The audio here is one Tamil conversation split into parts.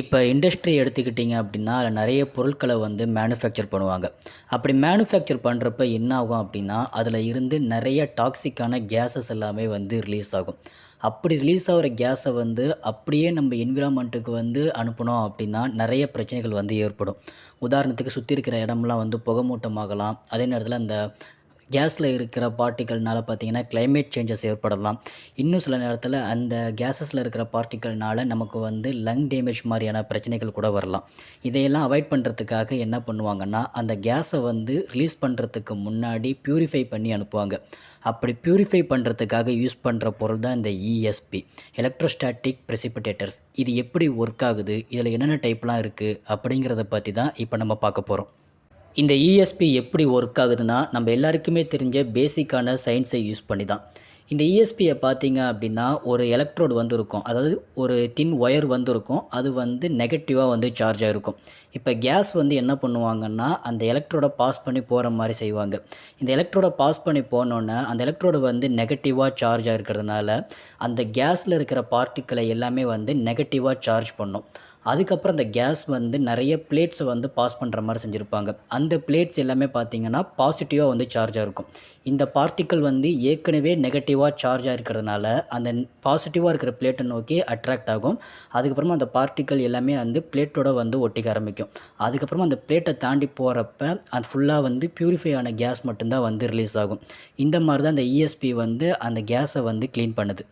இப்போ இண்டஸ்ட்ரி எடுத்துக்கிட்டிங்க அப்படின்னா அதில் நிறைய பொருட்களை வந்து மேனுஃபேக்சர் பண்ணுவாங்க. அப்படி மேனுஃபேக்சர் பண்ணுறப்ப என்ன ஆகும் அப்படின்னா அதில் இருந்து நிறைய டாக்ஸிக்கான கேஸஸ் எல்லாமே வந்து ரிலீஸ் ஆகும். அப்படி ரிலீஸ் ஆகிற கேஸை வந்து அப்படியே நம்ம என்விரான்மெண்ட்டுக்கு வந்து அனுப்பினோம் அப்படின்னா நிறைய பிரச்சனைகள் வந்து ஏற்படும். உதாரணத்துக்கு சுற்றி இருக்கிற இடம்லாம் வந்து புகமூட்டமாகலாம் அதே நேரத்தில் அந்த கேஸில் இருக்கிற பார்ட்டிக்கல்னால பார்த்தீங்கன்னா கிளைமேட் சேஞ்சஸ் ஏற்படலாம். இன்னும் சில நேரத்தில் அந்த கேஸஸில் இருக்கிற பார்ட்டிக்கல்னால நமக்கு வந்து லங் டேமேஜ் மாதிரியான பிரச்சனைகள் கூட வரலாம். இதையெல்லாம் அவாய்ட் பண்ணுறதுக்காக என்ன பண்ணுவாங்கன்னா அந்த கேஸை வந்து ரிலீஸ் பண்ணுறதுக்கு முன்னாடி ப்யூரிஃபை பண்ணி அனுப்புவாங்க. அப்படி ப்யூரிஃபை பண்ணுறதுக்காக யூஸ் பண்ணுற பொருள் தான் இந்த இஎஸ்பி எலக்ட்ரோஸ்டாட்டிக் precipitators. இது எப்படி ஒர்க் ஆகுது? இதில் என்னென்ன டைப்லாம் இருக்குது அப்படிங்கிறத பற்றி தான் இப்போ நம்ம பார்க்க போகிறோம் இந்த இஎஸ்பி எப்படி ஒர்க் ஆகுதுன்னா நம்ம எல்லாருக்குமே தெரிஞ்ச பேசிக்கான சயின்ஸை யூஸ் பண்ணி தான் இந்த இஎஸ்பியை பார்த்தீங்க அப்படின்னா ஒரு எலக்ட்ரோடு வந்து இருக்கும் அதாவது ஒரு தின் ஒயர் வந்து இருக்கும் அது வந்து நெகட்டிவாக வந்து சார்ஜ் ஆகிருக்கும் இப்போ கேஸ் வந்து என்ன பண்ணுவாங்கன்னா அந்த எலக்ட்ரோடை பாஸ் பண்ணி போகிற மாதிரி செய்வாங்க. இந்த எலக்ட்ரோட பாஸ் பண்ணி போனோன்னே அந்த எலக்ட்ரோடு வந்து நெகட்டிவாக சார்ஜ் இருக்கிறதுனால அந்த கேஸில் இருக்கிற பார்ட்டிக்கலை எல்லாமே வந்து நெகட்டிவாக சார்ஜ் பண்ணும். அதுக்கப்புறம் அந்த கேஸ் வந்து நிறைய பிளேட்ஸை வந்து பாஸ் பண்ணுற மாதிரி செஞ்சுருப்பாங்க. அந்த பிளேட்ஸ் எல்லாமே பார்த்தீங்கன்னா பாசிட்டிவாக வந்து சார்ஜாக இருக்கும். இந்த பார்ட்டிக்கல் வந்து ஏற்கனவே நெகட்டிவாக சார்ஜாக இருக்கிறதுனால அந்த பாசிட்டிவாக இருக்கிற பிளேட்டை நோக்கி அட்ராக்ட் ஆகும். அதுக்கப்புறமா அந்த பார்ட்டிக்கல் எல்லாமே வந்து பிளேட்டோட வந்து ஒட்டிக்க ஆரம்பிக்கும். அதுக்கப்புறமா அந்த பிளேட்டை தாண்டி போகிறப்ப அது ஃபுல்லாக வந்து பியூரிஃபை ஆன கேஸ் மட்டும்தான் வந்து ரிலீஸ் ஆகும். இந்த மாதிரி தான் அந்த இஎஸ்பி வந்து அந்த கேஸை வந்து க்ளீன் பண்ணுது.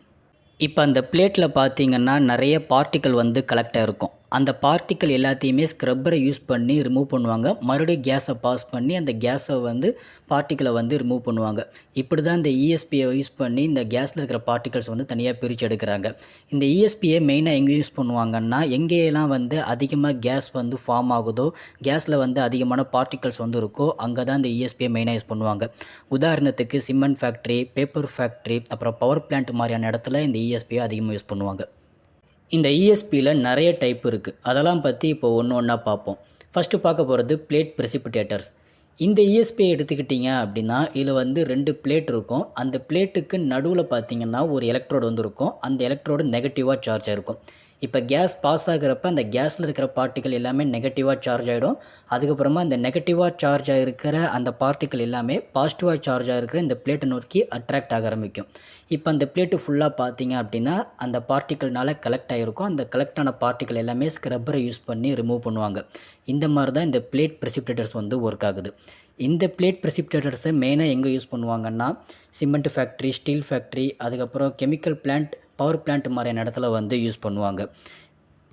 இப்போ அந்த பிளேட்டில் பார்த்தீங்கன்னா நிறைய பார்ட்டிக்கல் வந்து கலெக்டாக இருக்கும் அந்த பார்ட்டிக்கல் எல்லாத்தையுமே ஸ்க்ரப்பரை யூஸ் பண்ணி ரிமூவ் பண்ணுவாங்க. மறுபடியும் கேஸை பாஸ் பண்ணி அந்த கேஸை வந்து பார்ட்டிக்கலை வந்து ரிமூவ் பண்ணுவாங்க. இப்படி தான் இந்த இஎஸ்பியை யூஸ் பண்ணி இந்த கேஸில் இருக்கிற பார்ட்டிகல்ஸ் வந்து தனியாக பிரித்து எடுக்கிறாங்க. இந்த இஎஸ்பியை மெயினாக எங்கே யூஸ் பண்ணுவாங்கன்னா எங்கேயெல்லாம் வந்து அதிகமாக கேஸ் வந்து ஃபார்ம் ஆகுதோ கேஸில் வந்து அதிகமான பார்ட்டிகல்ஸ் வந்து இருக்கோ அங்கே தான் இந்த இஎஸ்பியை மெயினாக யூஸ் பண்ணுவாங்க. உதாரணத்துக்கு சிமெண்ட் ஃபேக்ட்ரி பேப்பர் ஃபேக்ட்ரி அப்புறம் பவர் பிளான்ட் மாதிரியான இடத்துல இந்த இஎஸ்பியை அதிகமாக யூஸ் பண்ணுவாங்க. இந்த இஎஸ்பியில் நிறைய டைப் இருக்குது அதெல்லாம் பற்றி இப்போ ஒன்று ஒன்றா பார்ப்போம். ஃபஸ்ட்டு பார்க்க போகிறது பிளேட் precipitators இந்த இஎஸ்பியை எடுத்துக்கிட்டிங்க அப்படின்னா இதில் வந்து ரெண்டு பிளேட் இருக்கும். அந்த பிளேட்டுக்கு நடுவில் பார்த்தீங்கன்னா ஒரு எலக்ட்ரோடு வந்து இருக்கும். அந்த எலக்ட்ரோடு நெகட்டிவாக சார்ஜ் ஆகிருக்கும் இப்போ கேஸ் பாஸ் ஆகிறப்ப அந்த கேஸில் இருக்கிற பார்ட்டிக்கல் எல்லாமே நெகட்டிவாக சார்ஜ் ஆகிடும் அதுக்கப்புறமா அந்த நெகட்டிவாக சார்ஜ் ஆகிருக்கிற அந்த பார்ட்டிக்கல் எல்லாமே பாசிட்டிவாக சார்ஜ் ஆகிருக்கிற இந்த பிளேட்டை நோக்கி அட்ராக்ட் ஆக ஆரம்பிக்கும். இப்போ அந்த பிளேட்டு ஃபுல்லாக பார்த்தீங்க அப்படின்னா அந்த பார்ட்டிக்கல்னால கலெக்ட் ஆகிருக்கும் அந்த கலெக்ட் ஆன பார்ட்டிக்கல் எல்லாமே ஸ்க்ரப்பரை யூஸ் பண்ணி ரிமூவ் பண்ணுவாங்க. இந்த மாதிரி தான் இந்த பிளேட் precipitators வந்து ஒர்க் ஆகுது. இந்த பிளேட் ப்ரெசிப்டேட்டர்ஸை மெயினாக எங்கே யூஸ் பண்ணுவாங்கன்னா சிமெண்ட் ஃபேக்ட்ரி ஸ்டீல் ஃபேக்ட்ரி அதுக்கப்புறம் கெமிக்கல் பிளான்ட் பவர் பிளான்ட் மாதிரியான இடத்துல வந்து யூஸ் பண்ணுவாங்க.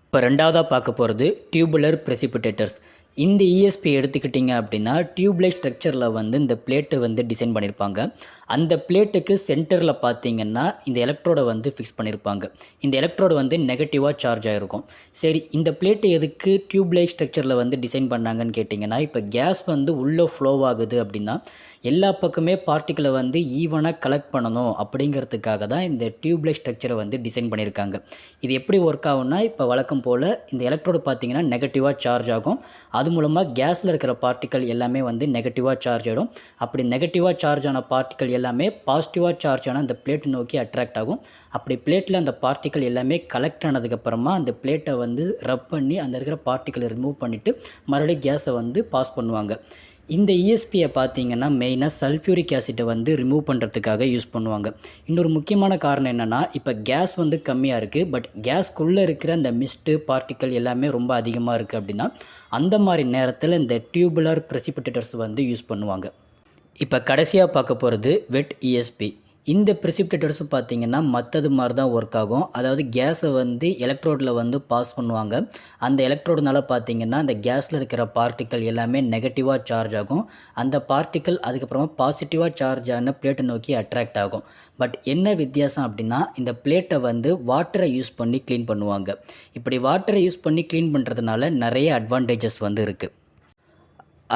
இப்போ ரெண்டாவதாக பார்க்க போகிறது டியூபுலர் ப்ரெசிபிடேட்டர்ஸ் இந்த இஎஸ்பி எடுத்துக்கிட்டிங்க அப்படின்னா டியூப்லைட் ஸ்ட்ரக்சரில் வந்து இந்த பிளேட்டு வந்து டிசைன் பண்ணியிருப்பாங்க அந்த பிளேட்டுக்கு சென்டரில் பார்த்தீங்கன்னா இந்த எலக்ட்ரோடை வந்து ஃபிக்ஸ் பண்ணியிருப்பாங்க இந்த எலக்ட்ரோடு வந்து நெகட்டிவாக சார்ஜ் ஆகிருக்கும் சரி இந்த பிளேட்டு எதுக்கு டியூப்லைட் ஸ்ட்ரக்சரில் வந்து டிசைன் பண்ணாங்கன்னு கேட்டிங்கன்னா இப்போ கேஸ் வந்து உள்ளே ஃப்ளோ ஆகுது அப்படின்னா எல்லா பக்கமே பார்ட்டிக்கலை வந்து ஈவனாக கலெக்ட் பண்ணணும் அப்படிங்கிறதுக்காக தான் இந்த டியூப்லைட் ஸ்ட்ரக்சரை வந்து டிசைன் பண்ணியிருக்காங்க இது எப்படி ஒர்க் ஆகும்னா இப்போ வழக்கம் போல் இந்த எலக்ட்ரோடு பார்த்தீங்கன்னா நெகட்டிவாக சார்ஜ் ஆகும். அது அது மூலமாக கேஸில் இருக்கிற பார்ட்டிக்கல் எல்லாமே வந்து நெகட்டிவாக சார்ஜ் ஆகிடும் அப்படி நெகட்டிவாக சார்ஜ் ஆன பார்ட்டிக்கல் எல்லாமே பாசிட்டிவாக சார்ஜ் ஆன அந்த பிளேட்டை நோக்கி அட்ராக்ட் ஆகும். அப்படி பிளேட்டில் அந்த பார்ட்டிக்கல் எல்லாமே கலெக்ட் ஆனதுக்கப்புறமா அந்த பிளேட்டை வந்து ரப் பண்ணி அந்த இருக்கிற பார்ட்டிக்கலை ரிமூவ் பண்ணிவிட்டு மறுபடியும் கேஸை வந்து பாஸ் பண்ணுவாங்க. இந்த இஎஸ்பியை பார்த்தீங்கன்னா மெயினாக சல்ஃபியூரிக் ஆசிட்டை வந்து ரிமூவ் பண்ணுறதுக்காக யூஸ் பண்ணுவாங்க. இன்னொரு முக்கியமான காரணம் என்னென்னா இப்போ கேஸ் வந்து கம்மியாக இருக்குது பட் கேஸ்க்குள்ளே இருக்கிற அந்த மிஸ்ட்டு பார்ட்டிக்கல் எல்லாமே ரொம்ப அதிகமாக இருக்குது அப்படின்னா அந்த மாதிரி நேரத்தில் இந்த டியூபுலர் ப்ரெசிபிட்டேட்டர்ஸ் வந்து யூஸ் பண்ணுவாங்க. இப்போ கடைசியாக பார்க்க போகிறது வெட் இஎஸ்பி இந்த ப்ரிசிப்டேட்டர்ஸும் பார்த்தீங்கன்னா மற்றது மாதிரி தான் ஒர்க் ஆகும். அதாவது கேஸை வந்து எலக்ட்ரோடில் வந்து பாஸ் பண்ணுவாங்க. அந்த எலக்ட்ரோடுனால பார்த்தீங்கன்னா அந்த கேஸில் இருக்கிற பார்ட்டிக்கல் எல்லாமே நெகட்டிவாக சார்ஜ் ஆகும். அந்த பார்ட்டிக்கல் அதுக்கப்புறமா பாசிட்டிவாக சார்ஜ் ஆன பிளேட்டை நோக்கி அட்ராக்ட் ஆகும். பட் என்ன வித்தியாசம் அப்படின்னா இந்த பிளேட்டை வந்து வாட்டரை யூஸ் பண்ணி க்ளீன் பண்ணுவாங்க. இப்படி வாட்டரை யூஸ் பண்ணி க்ளீன் பண்ணுறதுனால நிறைய அட்வான்டேஜஸ் வந்து இருக்குது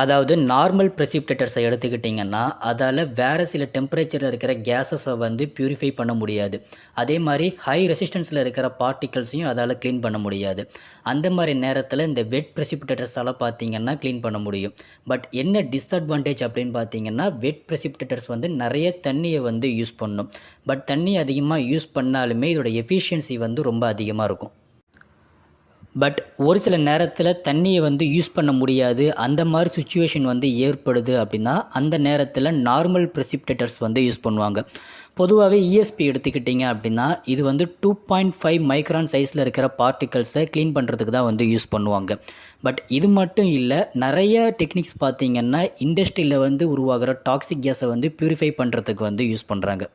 அதாவது நார்மல் ப்ரெசிப்டேட்டர்ஸை எடுத்துக்கிட்டிங்கன்னா அதால் வேறு சில டெம்பரேச்சரில் இருக்கிற கேஸஸை வந்து ப்யூரிஃபை பண்ண முடியாது. அதே மாதிரி ஹை ரெசிஸ்டன்ஸில் இருக்கிற பார்ட்டிகல்ஸையும் அதால் க்ளீன் பண்ண முடியாது. அந்த மாதிரி நேரத்தில் இந்த வெட் precipitators-ஆல பார்த்தீங்கன்னா க்ளீன் பண்ண முடியும். பட் என்ன டிஸ்அட்வான்டேஜ் அப்படின்னு பார்த்தீங்கன்னா வெட் ப்ரெசிப்டேட்டர்ஸ் வந்து நிறைய தண்ணியை வந்து யூஸ் பண்ணும். பட் தண்ணி அதிகமாக யூஸ் பண்ணாலுமே இதோட எஃபிஷியன்சி வந்து ரொம்ப அதிகமாக இருக்கும். பட் ஒரு சில நேரத்தில் தண்ணியை வந்து யூஸ் பண்ண முடியாது. அந்த மாதிரி சுச்சுவேஷன் வந்து ஏற்படுது அப்படின்னா அந்த நேரத்தில் நார்மல் ப்ரெசிப்டேட்டர்ஸ் வந்து யூஸ் பண்ணுவாங்க. பொதுவாகவே இஎஸ்பி எடுத்துக்கிட்டிங்க அப்படின்னா இது வந்து டூ பாயிண்ட் ஃபைவ் மைக்ரான் சைஸில் இருக்கிற பார்ட்டிகல்ஸை க்ளீன் பண்ணுறதுக்கு தான் வந்து யூஸ் பண்ணுவாங்க. பட் இது மட்டும் இல்லை நிறைய டெக்னிக்ஸ் பார்த்திங்கன்னா இண்டஸ்ட்ரியில் வந்து உருவாகிற டாக்ஸிக் கேஸை வந்து ப்யூரிஃபை பண்ணுறதுக்கு வந்து யூஸ் பண்ணுறாங்க